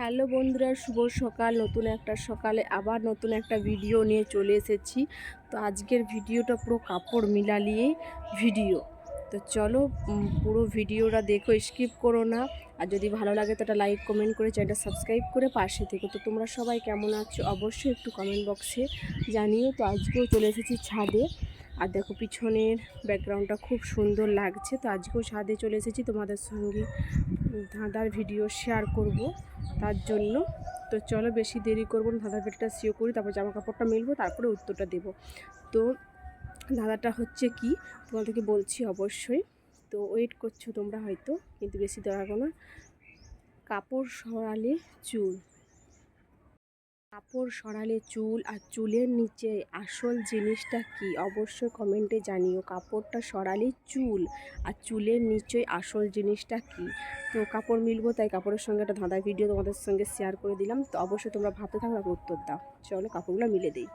Hello বন্ধুরা, শুভ সকাল। নতুন একটা সকালে আবার নতুন একটা ভিডিও নিয়ে চলে এসেছি। তো আজকের ভিডিওটা পুরো কাপড় মিলালিয়ে ভিডিও তো চলো পুরো ভিডিওটা দেখো স্কিপ করো না। আর যদি ভালো লাগে তো একটা লাইক কমেন্ট করে চ্যানেলটা সাবস্ক্রাইব করে পাশে থেকো। তো তোমরা সবাই কেমন আছো? অবশ্যই একটু কমেন্ট বক্সে জানিও। তো আজকেও চলে এসেছি ছাদে। আর দেখো পিছনের ব্যাকগ্রাউন্ডটা খুব সুন্দর লাগছে। তো আজকেও ছাদে চলে এসেছি, তোমাদের সঙ্গে ধাঁধার ভিডিও শেয়ার করব তার জন্য। তো চলো বেশি দেরি করব না, ধাঁধার ভিডিওটা সিও করি, তারপর জামা কাপড়টা মিলবো, তারপরে উত্তরটা দেবো। তো ধাঁধাটা হচ্ছে কি, তোমাদেরকে বলছি অবশ্যই। তো ওয়েট করছ তোমরা হয়তো, কিন্তু বেশি দরাবো না। কাপড় সরালে চুল। কাপড় সরালে চুল আর চুলের নিচে আসল জিনিসটা কি? অবশ্যই কমেন্টে জানিও, কাপড়টা সরালে চুল আর চুলের নিচে আসল জিনিসটা কি? তো কাপড় মিলবো, তাই কাপড়ের সঙ্গে একটা ধাঁধা ভিডিও তোমাদের সঙ্গে শেয়ার করে দিলাম। তো অবশ্যই তোমরা ভাবতে থাকো, তারপর উত্তর দাও। চলো কাপড়গুলো মিলে দিই।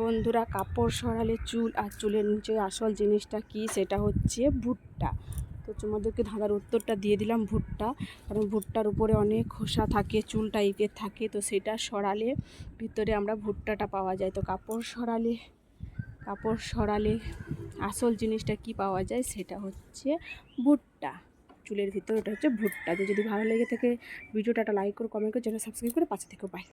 বন্ধুরা, কাপড় সরালে চুল আর চুলের নিচে আসল জিনিসটা কি? সেটা হচ্ছে ভুট্টা। তো তোমাদেরকে ধাঁধার উত্তরটা দিয়ে দিলাম ভুট্টা। কারণ ভুট্টার উপরে অনেক খোসা থাকে, চুল টাইপের থাকে, তো সেটা সরালে ভিতরে আমরা ভুট্টাটা পাওয়া যায়। তো কাপড় সরালে কাপড় সরালে আসল জিনিসটা কি পাওয়া যায়? সেটা হচ্ছে ভুট্টা। চুলের ভিতর, ওটা হচ্ছে ভুট্টা। তো যদি ভালো লেগে থাকে, ভিডিওটা একটা লাইক করে কমেন্ট করে চ্যানেল সাবস্ক্রাইব করে, পাশে থেকে পাই